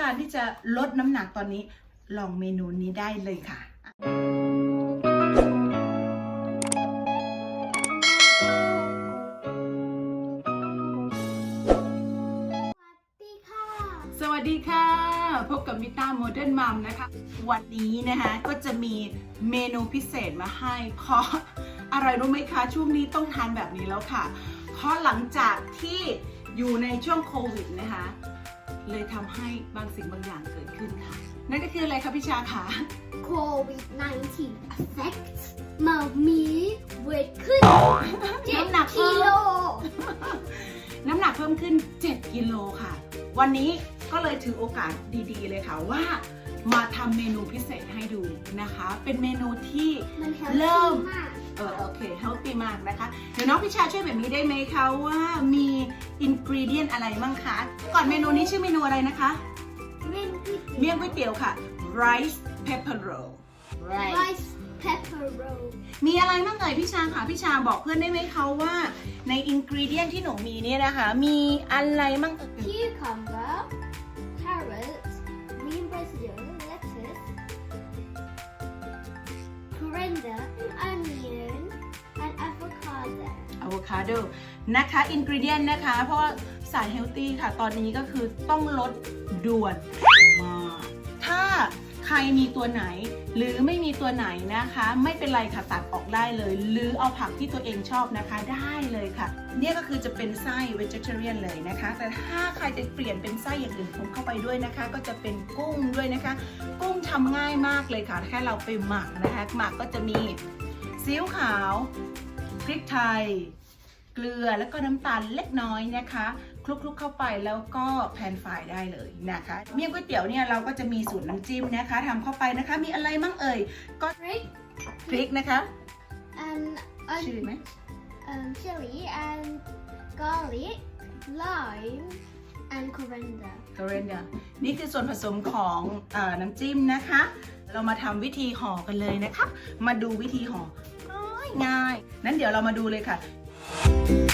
การที่จะลดน้ำหนักตอนนี้ ลองเมนูนี้ได้เลยค่ะดีค่ะ สวัสดีค่ะ พบกับมิต้าโมเดิร์นมัมนะคะ วันนี้นะคะก็จะมีเมนูพิเศษมาให้เพราะอะไรรู้ไหมคะ ช่วงนี้ต้องทานแบบนี้แล้วค่ะ เพราะหลังจากที่อยู่ในช่วงโควิดนะคะ เลยทำให้บางสิ่งบางอย่างเกิดขึ้นค่ะ นั่นก็คืออะไรคะพี่ชาคะโควิด -19 affects มามีเวทขึ้นเจ็ดน้ำหนักกิโล น้ำหนักเพิ่มขึ้น 7 กิโลค่ะ วันนี้ก็เลยถือโอกาสดีๆ เลยค่ะว่ามาทำเมนูพิเศษให้ดูนะคะ เป็นเมนูที่ มันเฮลเริ่ม มาก เออโอเคเฮลตี้มากนะคะ เดี๋ยวน้องพิชาช่วยแบบนี้ได้ไหมคะว่ามี อินกรีเดียนอะไรบ้างคะ ก่อนเมนูนี้ชื่อเมนูอะไรนะคะเม่นก๋วยเมี่ยงก๋วยเตี๋ยวค่ะ rice pepper roll ไรซ์เพปเปอร์โรลมีอะไรบ้างเอ่ยพี่ชาค่ะพี่ชาบอกเพื่อนได้ไหมคะว่า ในอินกรีเดียนที่หนูมีเนี่ยนะคะ มีอะไรบ้างเอ่ย cucumber carrots green basil lettuce coriander onion and avocado อะโวคาโดนะคะอินกรีเดียนนะคะ เพราะว่า สายเฮลตี้ค่ะ ตอนนี้ก็คือต้องลดด่วนมากถ้าใครมีตัวไหน หรือไม่มีตัวไหนนะคะ ไม่เป็นไรค่ะตัดออกได้เลย หรือเอาผักที่ตัวเองชอบนะคะได้เลยค่ะ เนี่ยก็คือจะเป็นไส้ vegetarian เลยนะคะ แต่ถ้าใครจะเปลี่ยนเป็นไส้อย่างอื่นผมเข้าไปด้วยนะคะ ก็จะเป็นกุ้งด้วยนะคะ กุ้งทำง่ายมากเลยค่ะแค่เราไปหมักนะคะหมักก็จะมีซีอิ๊วขาวพริกไทย เกลือแล้วก็น้ำตาลเล็กน้อยนะคะคลุกๆเข้าไปแล้วก็แพนไฟล์ได้เลยนะคะเมี่ยงก๋วยเตี๋ยวเนี่ยเราก็จะมีสูตรน้ำจิ้มนะคะทำเข้าไปนะคะ มีอะไรมั่งเอ่ยก็ Rick พริกนะคะ and ชื่อไหม um, chili and garlic, lime, and coriander. กเรนเนี่ยนี่คือส่วนผสมของเออน้ำจิ้มนะคะ เรามาทำวิธีห่อกันเลยนะคะ มาดูวิธีห่อง่ายง่ายๆนั้นเดี๋ยวเรามาดูเลยค่ะ Bye.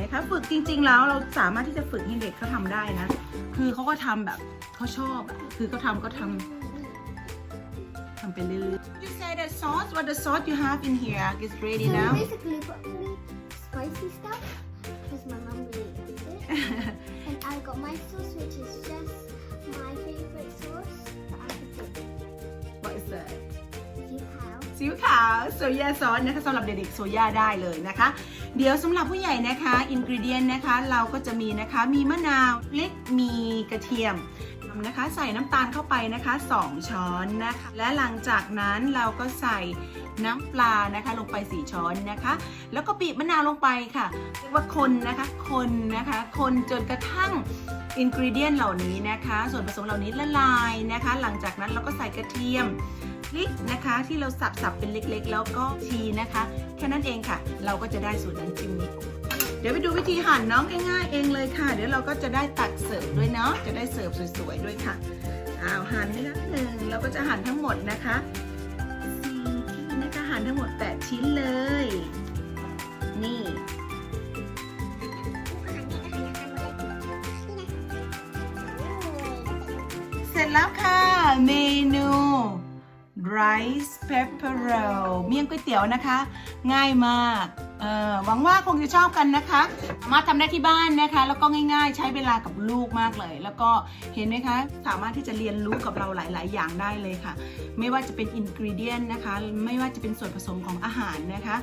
นะคะ ฝึกจริง ๆ แล้วเราสามารถที่จะฝึกให้เด็กเขาทำได้นะ คือเขาก็ทำแบบเขาชอบอะคือเขาทำก็ทำทำไปเรื่อยๆ You say that sauce what the sauce you have in here is ready So now basically, got really spicy stuff because my mum really likes it, and I got my sauce, which is just my favorite sauce that I could put. What is that You have. ซีอิ๊วขาวโซยาซอสนะคะสำหรับเด็กๆโซยาได้เลยนะคะ เดี๋ยวสำหรับผู้ใหญ่นะคะอินกริเดียนนะคะเราก็จะมีนะคะมีมะนาวพริกมีกระเทียมนะคะใส่น้ำตาลเข้าไปนะคะ 2 ช้อนนะคะ และหลังจากนั้นเราก็ใส่น้ำปลานะคะลงไป 4 ช้อนนะคะ แล้วก็บีบมะนาวลงไปค่ะเรียกว่าคนนะคะคนนะคะคนจนกระทั่งอินกริเดียนเหล่านี้นะคะ ส่วนผสมเหล่านี้ละลายนะคะ หลังจากนั้นเราก็ใส่กระเทียม พริกนะคะ ที่เราสับๆเป็นเล็กๆ แล้วก็ชีนะคะ แค่นั้นเองค่ะ เราก็จะได้สูตรน้ำจิ้มนี้เดี๋ยวไปดูวิธีหั่นน้องง่ายๆเองเลยค่ะ เดี๋ยวเราก็จะได้ตักเสิร์ฟด้วยเนาะจะได้เสิร์ฟสวยๆด้วยค่ะอ้าวหั่นนะคะหนึ่งเราก็จะหั่นทั้งหมดนะคะสี่ที่นะคะหั่นทั้งหมดแปดชิ้นเลย นี่เสร็จแล้วค่ะ เมนู rice pepper roll เมี่ยงก๋วยเตี๋ยวนะคะ ง่ายมากเออหวังว่าคงจะชอบกันนะคะสามารถทำได้ที่บ้านนะคะ แล้วก็ง่ายๆ ใช้เวลากับลูกมากเลย แล้วก็เห็นไหมคะ สามารถที่จะเรียนรู้กับเราหลาย ๆ อย่างได้เลยค่ะ ไม่ว่าจะเป็นอินกริเดียนนะคะ ไม่ว่าจะเป็นส่วนผสมของอาหารนะคะ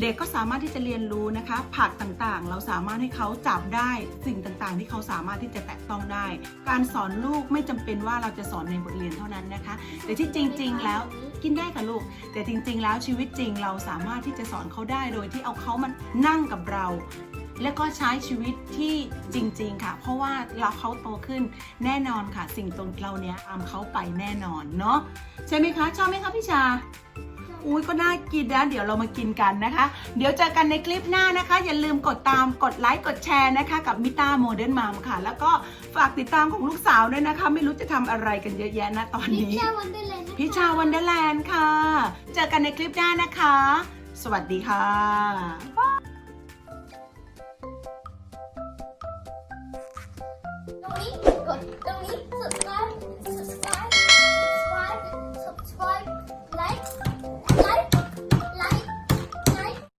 เด็กก็สามารถที่จะเรียนรู้นะคะ ผักต่างๆ เราสามารถให้เขาจับได้สิ่งต่างๆ ที่เขาสามารถที่จะแตะต้องได้ การสอนลูกไม่จำเป็นว่าเราจะสอนในบทเรียนเท่านั้นนะคะ แต่ที่จริง ๆ แล้วกินได้ค่ะลูก แต่จริง ๆ แล้วชีวิตจริงเราสามารถที่จะสอนเขาได้โดยที่เอาเขามันนั่งกับเราแล้วก็ใช้ชีวิตที่จริงๆค่ะ เพราะว่าเราเขาโตขึ้นแน่นอนค่ะ สิ่งตรงเราเนี้ยตามเขาไปแน่นอนเนาะใช่ไหมคะ ชอบไหมคะพี่ชา อุ้ยก็น่ากินนะ เดี๋ยวเรามากินกันนะคะ เดี๋ยวเจอกันในคลิปหน้านะคะ อย่าลืมกดตามกดไลค์กดแชร์นะคะ กับมิต้าโมเดิร์นมามค่ะ แล้วก็ฝากติดตามของลูกสาวด้วยนะคะ ไม่รู้จะทำอะไรกันเยอะแยะนะตอนพิชนี้ชาวันเดอร์แลนด์พิชาวันเดอร์แลนด์ค่ะ เจอกันในคลิปหน้านะคะ สวัสดีค่ะตรงนี้กดตรง